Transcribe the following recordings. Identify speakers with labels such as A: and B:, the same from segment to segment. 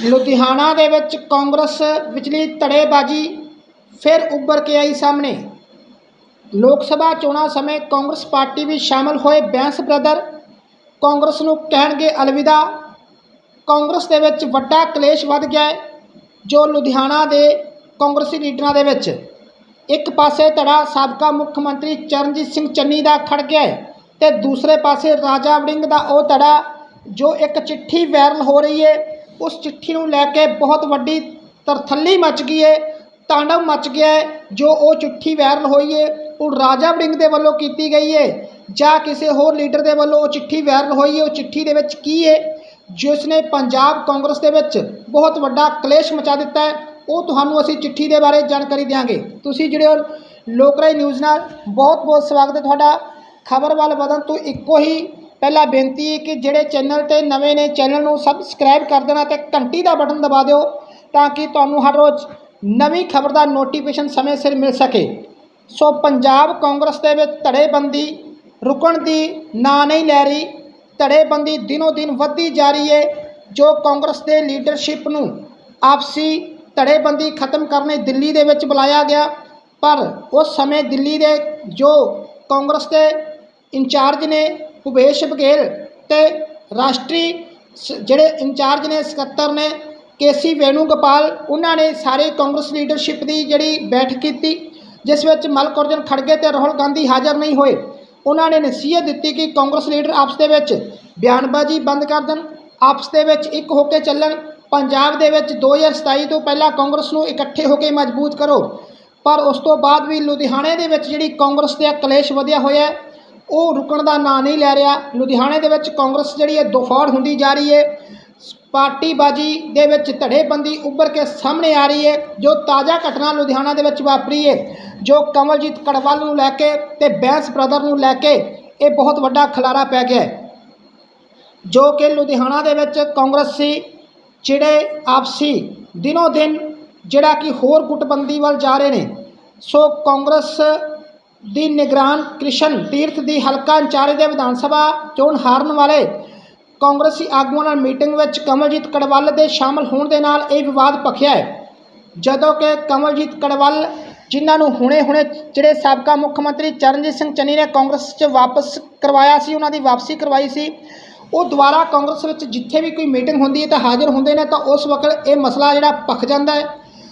A: ਲੁਧਿਆਣਾ ਦੇ ਵਿੱਚ ਕਾਂਗਰਸ ਵਿਚਲੀ ਧੜੇਬਾਜ਼ੀ ਫਿਰ ਉੱਭਰ ਕੇ ਆਈ ਸਾਹਮਣੇ। ਲੋਕ ਸਭਾ ਚੋਣਾਂ ਸਮੇਂ ਕਾਂਗਰਸ ਪਾਰਟੀ ਵਿੱਚ ਸ਼ਾਮਲ ਹੋਏ ਬੈਂਸ ਬ੍ਰਦਰ, ਕਾਂਗਰਸ ਨੂੰ ਕਹਿਣਗੇ ਅਲਵਿਦਾ। ਕਾਂਗਰਸ ਦੇ ਵਿੱਚ ਵੱਡਾ ਕਲੇਸ਼ ਵੱਧ ਗਿਆ ਹੈ, ਜੋ ਲੁਧਿਆਣਾ ਦੇ ਕਾਂਗਰਸੀ ਲੀਡਰਾਂ ਦੇ ਵਿੱਚ। ਇੱਕ ਪਾਸੇ ਧੜਾ ਸਾਬਕਾ ਮੁੱਖ ਮੰਤਰੀ ਚਰਨਜੀਤ ਸਿੰਘ ਚੰਨੀ ਦਾ ਖੜ ਗਿਆ ਹੈ ਤੇ ਦੂਸਰੇ ਪਾਸੇ ਰਾਜਾ ਵੜਿੰਗ ਦਾ ਉਹ ਧੜਾ, ਜੋ ਇੱਕ ਚਿੱਠੀ ਵਾਇਰਲ ਹੋ ਰਹੀ ਹੈ ਉਸ ਚਿੱਠੀ ਨੂੰ ਲੈ ਕੇ ਬਹੁਤ ਵੱਡੀ ਤਰਥੱਲੀ ਮਚ ਗਈ ਹੈ ਤਾਂਡਵ ਮਚ ਗਿਆ ਹੈ ਜੋ ਉਹ ਚਿੱਠੀ ਵਾਇਰਲ ਹੋਈ ਹੈ ਉਹ ਰਾਜਾ ਵੜਿੰਗ ਦੇ ਵੱਲੋਂ ਕੀਤੀ ਗਈ ਹੈ ਜਾਂ ਕਿਸੇ ਹੋਰ ਲੀਡਰ ਦੇ ਵੱਲੋਂ ਉਹ ਚਿੱਠੀ ਵਾਇਰਲ ਹੋਈ ਹੈ ਉਹ ਚਿੱਠੀ ਦੇ ਵਿੱਚ ਕੀ ਹੈ ਜਿਸ ਨੇ ਪੰਜਾਬ ਕਾਂਗਰਸ ਦੇ ਵਿੱਚ ਬਹੁਤ ਵੱਡਾ ਕਲੇਸ਼ ਮਚਾ ਦਿੱਤਾ ਹੈ ਉਹ ਤੁਹਾਨੂੰ ਅਸੀਂ ਚਿੱਠੀ ਦੇ ਬਾਰੇ ਜਾਣਕਾਰੀ ਦਿਆਂਗੇ। ਤੁਸੀਂ ਜਿਹੜੇ ਹੋ ਲੋਕਰਾਈ ਨਿਊਜ਼ ਨਾਲ ਬਹੁਤ ਬਹੁਤ ਸਵਾਗਤ ਹੈ ਤੁਹਾਡਾ। ਖਬਰ ਵੱਲ ਵਧਣ ਤੋਂ ਇੱਕੋ ਹੀ ਪਹਿਲਾ ਬੇਨਤੀ ਹੈ ਕਿ ਜਿਹੜੇ ਚੈਨਲ ਤੇ ਨਵੇਂ ਨੇ, ਚੈਨਲ ਨੂੰ ਸਬਸਕ੍ਰਾਈਬ ਕਰ ਦੇਣਾ ਤੇ ਘੰਟੀ ਦਾ ਬਟਨ ਦਬਾ ਦਿਓ ਤਾਂ ਕਿ ਤੁਹਾਨੂੰ ਹਰ ਰੋਜ਼ ਨਵੀਂ ਖਬਰ ਦਾ ਨੋਟੀਫਿਕੇਸ਼ਨ ਸਮੇਂ ਸਿਰ ਮਿਲ ਸਕੇ। ਸੋ ਪੰਜਾਬ ਕਾਂਗਰਸ ਦੇ ਵਿੱਚ ਧੜੇਬੰਦੀ ਰੁਕਣ ਦੀ ਨਾਂ ਨਹੀਂ ਲੈ ਰਹੀ। ਧੜੇਬੰਦੀ ਦਿਨੋ ਦਿਨ ਵੱਧਦੀ ਜਾ ਰਹੀ ਹੈ ਜੋ ਕਾਂਗਰਸ ਦੇ ਲੀਡਰਸ਼ਿਪ ਨੂੰ ਆਪਸੀ ਧੜੇਬੰਦੀ ਖਤਮ ਕਰਨ ਲਈ ਦਿੱਲੀ ਦੇ ਵਿੱਚ ਬੁਲਾਇਆ ਗਿਆ। ਪਰ ਉਸ ਸਮੇਂ ਦਿੱਲੀ ਦੇ ਜੋ ਕਾਂਗਰਸ ਦੇ ਇੰਚਾਰਜ ਨੇ ਭੁਪੇਸ਼ ਬਘੇਲ ਤੇ ਰਾਸ਼ਟਰੀ ਸ- ਜਿਹੜੇ ਇੰਚਾਰਜ ਨੇ, ਸਕੱਤਰ ਨੇ, ਕੇਸੀ ਵੇਣੂਗੋਪਾਲ, ਉਹਨਾਂ ਨੇ ਸਾਰੇ ਕਾਂਗਰਸ ਲੀਡਰਸ਼ਿਪ ਦੀ ਜਿਹੜੀ ਬੈਠਕ ਕੀਤੀ, ਜਿਸ ਵਿੱਚ ਮਲਕੋਰਜਨ ਖੜਗੇ ਤੇ ਰਾਹੁਲ ਗਾਂਧੀ ਹਾਜ਼ਰ ਨਹੀਂ ਹੋਏ। ਉਹਨਾਂ ਨੇ ਨਸੀਹਤ ਦਿੱਤੀ ਕਿ ਕਾਂਗਰਸ ਲੀਡਰ ਆਪਸ ਦੇ ਵਿੱਚ ਬਿਆਨਬਾਜ਼ੀ ਬੰਦ ਕਰ ਦੇਣ, ਆਪਸ ਦੇ ਵਿੱਚ ਇੱਕ ਹੋ ਕੇ ਚੱਲਣ, ਪੰਜਾਬ ਦੇ ਵਿੱਚ 2027 ਤੋਂ ਪਹਿਲਾਂ ਕਾਂਗਰਸ ਨੂੰ ਇਕੱਠੇ ਹੋ ਕੇ ਮਜ਼ਬੂਤ ਕਰੋ। ਪਰ ਉਸ ਤੋਂ ਬਾਅਦ ਵੀ ਲੁਧਿਆਣੇ ਦੇ ਵਿੱਚ ਜਿਹੜੀ ਕਾਂਗਰਸ ਦਾ ਕਲੇਸ਼ ਵਧਿਆ ਹੋਇਆ ਉਹ ਰੁਕਣ ਦਾ ਨਾਂ ਨਹੀਂ ਲੈ ਰਿਹਾ। ਲੁਧਿਆਣੇ ਦੇ ਵਿੱਚ ਕਾਂਗਰਸ ਜਿਹੜੀ ਹੈ ਦੁਫੌੜ ਹੁੰਦੀ ਜਾ ਰਹੀ ਹੈ। ਪਾਰਟੀਬਾਜ਼ੀ ਦੇ ਵਿੱਚ ਧੜੇਬੰਦੀ ਉੱਭਰ ਕੇ ਸਾਹਮਣੇ ਆ ਰਹੀ ਹੈ। ਜੋ ਤਾਜ਼ਾ ਘਟਨਾ ਲੁਧਿਆਣਾ ਦੇ ਵਿੱਚ ਵਾਪਰੀ ਹੈ, ਜੋ ਕਮਲਜੀਤ ਕੜਵਾਲ ਨੂੰ ਲੈ ਕੇ ਤੇ ਬੈਂਸ ਬ੍ਰਦਰ ਨੂੰ ਲੈ ਕੇ ਇਹ ਬਹੁਤ ਵੱਡਾ ਖਲਾਰਾ ਪੈ ਗਿਆ ਜੋ ਕਿ ਲੁਧਿਆਣਾ ਦੇ ਵਿੱਚ ਕਾਂਗਰਸੀ ਜਿਹੜੇ ਆਪਸੀ ਦਿਨੋ ਦਿਨ ਜਿਹੜਾ ਕਿ ਹੋਰ ਗੁੱਟਬੰਦੀ ਵੱਲ ਜਾ ਰਹੇ ਨੇ। ਸੋ ਕਾਂਗਰਸ ਦੀ ਨਿਗਰਾਨ ਕ੍ਰਿਸ਼ਨ ਤੀਰਥ ਦੀ ਹਲਕਾ ਇੰਚਾਰਜ ਦੇ ਵਿਧਾਨ ਸਭਾ ਚੋਣ ਹਾਰਨ ਵਾਲੇ ਕਾਂਗਰਸੀ ਆਗੂਆਂ ਨਾਲ ਮੀਟਿੰਗ ਵਿੱਚ ਕਮਲਜੀਤ ਕੜਵੱਲ ਦੇ ਸ਼ਾਮਲ ਹੋਣ ਦੇ ਨਾਲ ਇਹ ਵਿਵਾਦ ਭਖਿਆ ਹੈ। ਜਦੋਂ ਕਿ ਕਮਲਜੀਤ ਕੜਵੱਲ, ਜਿਨ੍ਹਾਂ ਨੂੰ ਹੁਣੇ-ਹੁਣੇ ਜਿਹੜੇ ਸਾਬਕਾ ਮੁੱਖ ਮੰਤਰੀ ਚਰਨਜੀਤ ਸਿੰਘ ਚੰਨੀ ਨੇ ਕਾਂਗਰਸ 'ਚ ਵਾਪਸ ਕਰਵਾਇਆ ਸੀ, ਉਹਨਾਂ ਦੀ ਵਾਪਸੀ ਕਰਵਾਈ ਸੀ, ਉਹ ਦੁਬਾਰਾ ਕਾਂਗਰਸ ਵਿੱਚ ਜਿੱਥੇ ਵੀ ਕੋਈ ਮੀਟਿੰਗ ਹੁੰਦੀ ਹੈ ਤਾਂ ਹਾਜ਼ਰ ਹੁੰਦੇ ਨੇ, ਤਾਂ ਉਸ ਵਕਤ ਇਹ ਮਸਲਾ ਜਿਹੜਾ ਭਖ ਜਾਂਦਾ ਹੈ।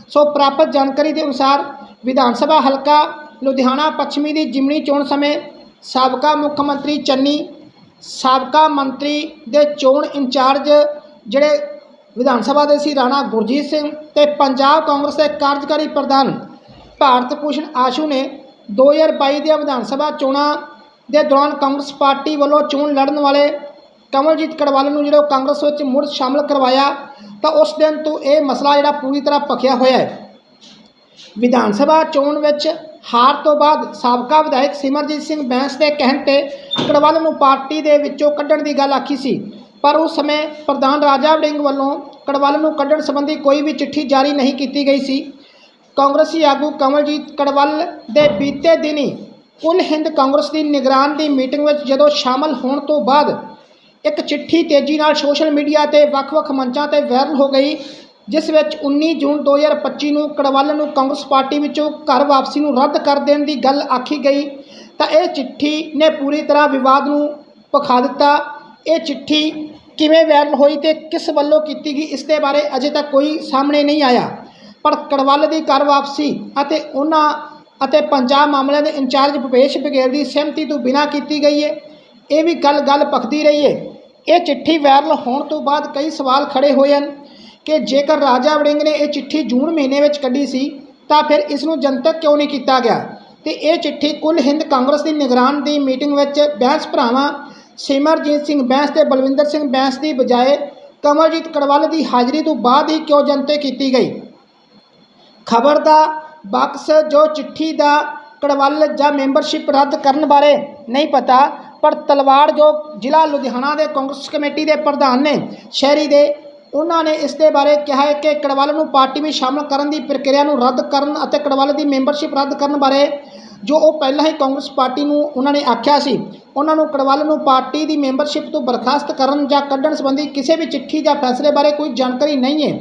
A: ਸੋ ਪ੍ਰਾਪਤ ਜਾਣਕਾਰੀ ਦੇ ਅਨੁਸਾਰ ਵਿਧਾਨ ਸਭਾ ਹਲਕਾ ਲੁਧਿਆਣਾ ਪੱਛਮੀ ਦੀ ਜਿਮਣੀ ਚੋਣ ਸਮੇਂ ਸਾਬਕਾ ਮੁੱਖ ਮੰਤਰੀ ਚੰਨੀ, ਸਾਬਕਾ ਮੰਤਰੀ ਦੇ ਚੋਣ ਇੰਚਾਰਜ ਜਿਹੜੇ ਵਿਧਾਨ ਸਭਾ ਦੇ ਸੀ ਰਾਣਾ ਗੁਰਜੀਤ ਸਿੰਘ ਤੇ ਪੰਜਾਬ ਕਾਂਗਰਸ ਦੇ ਕਾਰਜਕਾਰੀ ਪ੍ਰਧਾਨ ਭਾਰਤ ਭੂਸ਼ਣ ਆਸ਼ੂ ਨੇ 2022 ਦੀਆਂ ਵਿਧਾਨ ਸਭਾ ਚੋਣਾਂ ਦੇ ਦੌਰਾਨ ਕਾਂਗਰਸ ਪਾਰਟੀ ਵੱਲੋਂ ਚੋਣ ਲੜਨ ਵਾਲੇ ਕਮਲਜੀਤ ਕੜਵਾਲ ਨੂੰ ਜਿਹੜਾ ਉਹ ਕਾਂਗਰਸ ਵਿੱਚ ਮੁੜ ਸ਼ਾਮਲ ਕਰਵਾਇਆ, ਤਾਂ ਉਸ ਦਿਨ ਤੋਂ ਇਹ ਮਸਲਾ ਜਿਹੜਾ ਪੂਰੀ ਤਰ੍ਹਾਂ ਭਖਿਆ ਹੋਇਆ ਹੈ। ਵਿਧਾਨ ਸਭਾ ਚੋਣ ਵਿੱਚ ਹਾਰ ਤੋਂ ਬਾਅਦ ਸਾਬਕਾ ਵਿਧਾਇਕ ਸਿਮਰਜੀਤ ਸਿੰਘ ਬੈਂਸ ਦੇ ਕਹਿਣ ਤੇ ਕੜਵਾਲ ਨੂੰ ਪਾਰਟੀ ਦੇ ਵਿੱਚੋਂ ਕੱਢਣ ਦੀ ਗੱਲ ਆਖੀ ਸੀ। ਪਰ ਉਸ ਸਮੇਂ ਪ੍ਰਧਾਨ ਰਾਜਾ ਵੜਿੰਗ ਵੱਲੋਂ ਕੜਵਾਲ ਨੂੰ ਕੱਢਣ ਸੰਬੰਧੀ ਕੋਈ ਵੀ ਚਿੱਠੀ ਜਾਰੀ ਨਹੀਂ ਕੀਤੀ ਗਈ ਸੀ। ਕਾਂਗਰਸੀ ਆਗੂ ਕਮਲਜੀਤ ਕੜਵੱਲ ਦੇ ਬੀਤੇ ਦਿਨੀ ਕੁੱਲ ਹਿੰਦ ਕਾਂਗਰਸ ਦੀ ਨਿਗਰਾਨ ਦੀ ਮੀਟਿੰਗ ਵਿੱਚ ਜਦੋਂ ਸ਼ਾਮਲ ਹੋਣ ਤੋਂ ਬਾਅਦ ਇੱਕ ਚਿੱਠੀ ਤੇਜ਼ੀ ਨਾਲ ਸੋਸ਼ਲ ਮੀਡੀਆ ਤੇ ਵੱਖ-ਵੱਖ ਮੰਚਾਂ ਤੇ ਵਾਇਰਲ ਹੋ ਗਈ ਜਿਸ ਵਿੱਚ 19 ਜੂਨ 2025 ਨੂੰ ਕੜਵਾਲ ਨੂੰ ਕਾਂਗਰਸ ਪਾਰਟੀ ਵਿੱਚੋਂ ਘਰ ਵਾਪਸੀ ਨੂੰ ਰੱਦ ਕਰ ਦੇਣ ਦੀ ਗੱਲ ਆਖੀ ਗਈ, ਤਾਂ ਇਹ ਚਿੱਠੀ ਨੇ ਪੂਰੀ ਤਰ੍ਹਾਂ ਵਿਵਾਦ ਨੂੰ ਭਖਾ ਦਿੱਤਾ। ਇਹ ਚਿੱਠੀ ਕਿਵੇਂ ਵਾਇਰਲ ਹੋਈ ਤੇ ਕਿਸ ਵੱਲੋਂ ਕੀਤੀ ਗਈ, ਇਸ ਦੇ ਬਾਰੇ ਅਜੇ ਤੱਕ ਕੋਈ ਸਾਹਮਣੇ ਨਹੀਂ ਆਇਆ। ਪਰ ਕੜਵੱਲ ਦੀ ਘਰ ਵਾਪਸੀ ਅਤੇ ਉਹਨਾਂ ਅਤੇ ਪੰਜਾਬ ਮਾਮਲਿਆਂ ਦੇ ਇੰਚਾਰਜ ਭੁਪੇਸ਼ ਬਘੇਲ ਦੀ ਸਹਿਮਤੀ ਤੋਂ ਬਿਨਾਂ ਕੀਤੀ ਗਈ ਹੈ ਇਹ ਵੀ ਗੱਲ ਗੱਲ ਭਖਦੀ ਰਹੀ ਹੈ ਇਹ ਚਿੱਠੀ ਵਾਇਰਲ ਹੋਣ ਤੋਂ ਬਾਅਦ ਕਈ ਸਵਾਲ ਖੜੇ ਹੋਏ ਹਨ। ਕਿ ਜੇਕਰ ਰਾਜਾ ਵੜਿੰਗ ਨੇ ਇਹ ਚਿੱਠੀ ਜੂਨ ਮਹੀਨੇ ਵਿੱਚ ਕੱਢੀ ਸੀ, ਤਾਂ ਫਿਰ ਇਸ ਨੂੰ ਜਨਤਕ ਕਿਉਂ ਨਹੀਂ ਕੀਤਾ ਗਿਆ? ਤੇ ਇਹ ਚਿੱਠੀ ਕੁੱਲ ਹਿੰਦ ਕਾਂਗਰਸ ਦੀ ਨਿਗਰਾਨ ਦੀ ਮੀਟਿੰਗ ਵਿੱਚ ਬੈਂਸ ਭਰਾਵਾਂ ਸਿਮਰਜੀਤ ਸਿੰਘ ਬੈਂਸ ਤੇ ਬਲਵਿੰਦਰ ਸਿੰਘ ਬੈਂਸ ਦੀ ਬਜਾਏ ਕਮਲਜੀਤ ਕੜਵੱਲ ਦੀ ਹਾਜ਼ਰੀ ਤੋਂ ਬਾਅਦ ਹੀ ਕਿਉਂ ਜਨਤਕ ਕੀਤੀ ਗਈ? ਖਬਰ ਦਾ ਬਕਸ ਜੋ ਚਿੱਠੀ ਦਾ ਕੜਵੱਲ ਜਾਂ ਮੈਂਬਰਸ਼ਿਪ ਰੱਦ ਕਰਨ ਬਾਰੇ ਨਹੀਂ ਪਤਾ, ਪਰ ਤਲਵਾੜ ਜੋ ਜ਼ਿਲ੍ਹਾ ਲੁਧਿਆਣਾ ਦੇ ਕਾਂਗਰਸ ਕਮੇਟੀ ਦੇ ਪ੍ਰਧਾਨ ਨੇ ਸ਼ਹਿਰੀ ਦੇ ਉਹਨਾਂ ਨੇ ਇਸ ਦੇ ਬਾਰੇ ਕਿਹਾ ਹੈ ਕਿ ਕੜਵਾਲ ਨੂੰ ਪਾਰਟੀ ਵਿੱਚ ਸ਼ਾਮਲ ਕਰਨ ਦੀ ਪ੍ਰਕਿਰਿਆ ਨੂੰ ਰੱਦ ਕਰਨ ਅਤੇ ਕੜਵੱਲ ਦੀ ਮੈਂਬਰਸ਼ਿਪ ਰੱਦ ਕਰਨ ਬਾਰੇ ਜੋ ਉਹ ਪਹਿਲਾਂ ਹੀ ਕਾਂਗਰਸ ਪਾਰਟੀ ਨੂੰ ਉਹਨਾਂ ਨੇ ਆਖਿਆ ਸੀ, ਉਹਨਾਂ ਨੂੰ ਕੜਵਾਲ ਨੂੰ ਪਾਰਟੀ ਦੀ ਮੈਂਬਰਸ਼ਿਪ ਤੋਂ ਬਰਖਾਸਤ ਕਰਨ ਜਾਂ ਕੱਢਣ ਸੰਬੰਧੀ ਕਿਸੇ ਵੀ ਚਿੱਠੀ ਜਾਂ ਫੈਸਲੇ ਬਾਰੇ ਕੋਈ ਜਾਣਕਾਰੀ ਨਹੀਂ ਹੈ।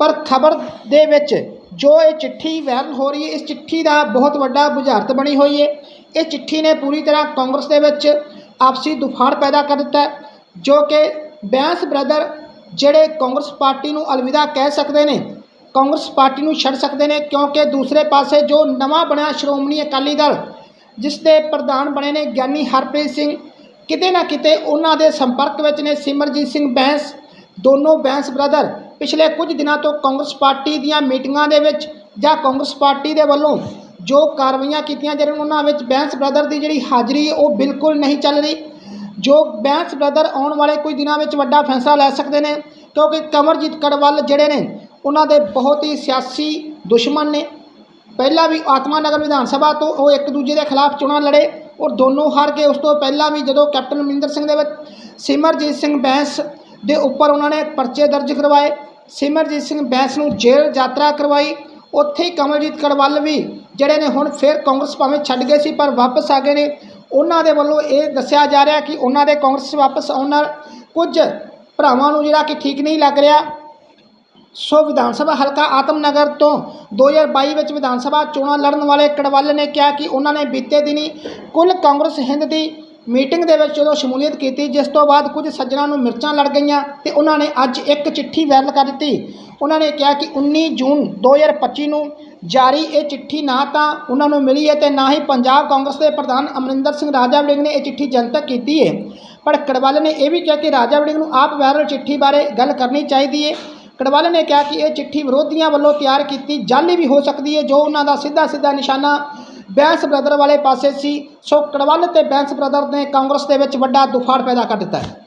A: ਪਰ ਖਬਰ ਦੇ ਵਿੱਚ ਜੋ ਇਹ ਚਿੱਠੀ ਵਾਇਰਲ ਹੋ ਰਹੀ ਹੈ, ਇਸ ਚਿੱਠੀ ਦਾ ਬਹੁਤ ਵੱਡਾ ਬੁਝਾਰਤ ਬਣੀ ਹੋਈ ਹੈ। ਇਹ ਚਿੱਠੀ ਨੇ ਪੂਰੀ ਤਰ੍ਹਾਂ ਕਾਂਗਰਸ ਦੇ ਵਿੱਚ ਆਪਸੀ ਦੁਫਾੜ ਪੈਦਾ ਕਰ ਦਿੱਤਾ ਜੋ ਕਿ ਬੈਂਸ ਬ੍ਰਦਰ ਜਿਹੜੇ ਕਾਂਗਰਸ ਪਾਰਟੀ ਨੂੰ ਅਲਵਿਦਾ ਕਹਿ ਸਕਦੇ ਨੇ, ਕਾਂਗਰਸ ਪਾਰਟੀ ਨੂੰ ਛੱਡ ਸਕਦੇ ਨੇ, ਕਿਉਂਕਿ ਦੂਸਰੇ ਪਾਸੇ ਜੋ ਨਵਾਂ ਬਣਿਆ ਸ਼੍ਰੋਮਣੀ ਅਕਾਲੀ ਦਲ, ਜਿਸ ਦੇ ਪ੍ਰਧਾਨ ਬਣੇ ਨੇ ਗਿਆਨੀ ਹਰਪ੍ਰੀਤ ਸਿੰਘ, ਕਿਤੇ ਨਾ ਕਿਤੇ ਉਹਨਾਂ ਦੇ ਸੰਪਰਕ ਵਿੱਚ ਨੇ ਸਿਮਰਜੀਤ ਸਿੰਘ ਬੈਂਸ, ਦੋਨੋਂ ਬੈਂਸ ਬ੍ਰਦਰ। ਪਿਛਲੇ ਕੁਝ ਦਿਨਾਂ ਤੋਂ ਕਾਂਗਰਸ ਪਾਰਟੀ ਦੀਆਂ ਮੀਟਿੰਗਾਂ ਦੇ ਵਿੱਚ ਜਾਂ ਕਾਂਗਰਸ ਪਾਰਟੀ ਦੇ ਵੱਲੋਂ ਜੋ ਕਾਰਵਾਈਆਂ ਕੀਤੀਆਂ ਜਾ ਰਹੀਆਂ ਉਹਨਾਂ ਵਿੱਚ ਬੈਂਸ ਬ੍ਰਦਰ ਦੀ ਜਿਹੜੀ ਹਾਜ਼ਰੀ ਉਹ ਬਿਲਕੁਲ ਨਹੀਂ ਚੱਲ ਰਹੀ। ਜੋ ਬੈਂਸ ਬ੍ਰਦਰ ਆਉਣ ਵਾਲੇ ਕੁਝ ਦਿਨਾਂ ਵਿੱਚ ਵੱਡਾ ਫੈਸਲਾ ਲੈ ਸਕਦੇ ਨੇ, ਕਿਉਂਕਿ ਕਮਰਜੀਤ ਕੜਵੱਲ ਜਿਹੜੇ ਨੇ, ਉਹਨਾਂ ਦੇ ਬਹੁਤ ਹੀ ਸਿਆਸੀ ਦੁਸ਼ਮਣ ਨੇ। ਪਹਿਲਾਂ ਵੀ ਆਤਮਾ ਨਗਰ ਵਿਧਾਨ ਸਭਾ ਤੋਂ ਉਹ ਇੱਕ ਦੂਜੇ ਦੇ ਖਿਲਾਫ ਚੋਣਾਂ ਲੜੇ ਔਰ ਦੋਨੋਂ ਹਾਰ ਗਏ। ਉਸ ਤੋਂ ਪਹਿਲਾਂ ਵੀ ਜਦੋਂ ਕੈਪਟਨ ਅਮਰਿੰਦਰ ਸਿੰਘ ਦੇ ਵਿੱਚ ਸਿਮਰਜੀਤ ਸਿੰਘ ਬੈਂਸ ਦੇ ਉੱਪਰ ਉਹਨਾਂ ਨੇ ਪਰਚੇ ਦਰਜ ਕਰਵਾਏ, ਸਿਮਰਜੀਤ ਸਿੰਘ ਬੈਂਸ ਨੂੰ ਜੇਲ੍ਹ ਯਾਤਰਾ ਕਰਵਾਈ। ਉੱਥੇ ਹੀ ਕਮਲਜੀਤ ਕੜਵੱਲ ਵੀ ਜਿਹੜੇ ਨੇ ਹੁਣ ਫਿਰ ਕਾਂਗਰਸ ਭਾਵੇਂ ਛੱਡ ਗਏ ਸੀ, ਪਰ ਵਾਪਸ ਆ ਗਏ ਨੇ। ਉਹਨਾਂ ਦੇ ਵੱਲੋਂ ਇਹ ਦੱਸਿਆ ਜਾ ਰਿਹਾ ਕਿ ਉਹਨਾਂ ਦੇ ਕਾਂਗਰਸ ਵਾਪਸ ਆਉਣ ਨਾਲ ਕੁਝ ਭਰਾਵਾਂ ਨੂੰ ਜਿਹੜਾ ਕਿ ਠੀਕ ਨਹੀਂ ਲੱਗ ਰਿਹਾ। ਸੋ ਵਿਧਾਨ ਸਭਾ ਹਲਕਾ ਆਤਮਨਗਰ ਤੋਂ 2022 ਵਿੱਚ ਵਿਧਾਨ ਸਭਾ ਚੋਣਾਂ ਲੜਨ ਵਾਲੇ ਕੜਵੱਲ ਨੇ ਕਿਹਾ ਕਿ ਉਹਨਾਂ ਨੇ ਬੀਤੇ ਦਿਨੀ ਕੁੱਲ ਕਾਂਗਰਸ, ਹਿੰਦ ਦੀ ਮੀਟਿੰਗ ਦੇ ਵਿੱਚ ਜਦੋਂ ਸ਼ਮੂਲੀਅਤ ਕੀਤੀ, ਜਿਸ ਤੋਂ ਬਾਅਦ ਕੁਝ ਸੱਜਣਾਂ ਨੂੰ ਮਿਰਚਾਂ ਲੜ ਗਈਆਂ ਤੇ ਉਹਨਾਂ ਨੇ ਅੱਜ ਇੱਕ ਚਿੱਠੀ ਵਾਇਰਲ ਕਰ ਦਿੱਤੀ। ਉਹਨਾਂ ਨੇ ਕਿਹਾ ਕਿ 19 ਜੂਨ 2025 ਨੂੰ ਜਾਰੀ ਇਹ ਚਿੱਠੀ ਨਾ ਤਾਂ ਉਹਨਾਂ ਨੂੰ ਮਿਲੀ ਹੈ ਤੇ ਨਾ ਹੀ ਪੰਜਾਬ ਕਾਂਗਰਸ ਦੇ ਪ੍ਰਧਾਨ ਅਮਰਿੰਦਰ ਸਿੰਘ ਰਾਜਾ ਵੜਿੰਗ ਨੇ ਇਹ ਚਿੱਠੀ ਜਨਤਕ ਕੀਤੀ ਹੈ। ਪਰ ਕੜਵੱਲ ਨੇ ਇਹ ਵੀ ਕਿਹਾ ਕਿ ਰਾਜਾ ਵੜਿੰਗ ਨੂੰ ਆਪ ਵਾਇਰਲ ਚਿੱਠੀ ਬਾਰੇ ਗੱਲ ਕਰਨੀ ਚਾਹੀਦੀ ਹੈ। ਕੜਵੱਲ ਨੇ ਕਿਹਾ ਕਿ ਇਹ ਚਿੱਠੀ ਵਿਰੋਧੀਆਂ ਵੱਲੋਂ ਤਿਆਰ ਕੀਤੀ ਜਾਲੀ ਵੀ ਹੋ ਸਕਦੀ ਹੈ, ਜੋ ਉਹਨਾਂ ਦਾ ਸਿੱਧਾ ਸਿੱਧਾ ਨਿਸ਼ਾਨਾ ਬੈਂਸ ਬ੍ਰਦਰ ਵਾਲੇ ਪਾਸੇ ਸੀ। ਸੋ ਕੜਵੱਲ ਤੇ ਬੈਂਸ ਬ੍ਰਦਰ ਨੇ ਕਾਂਗਰਸ ਦੇ ਵਿੱਚ ਵੱਡਾ ਦੁਫਾੜ ਪੈਦਾ ਕਰ ਦਿੱਤਾ ਹੈ।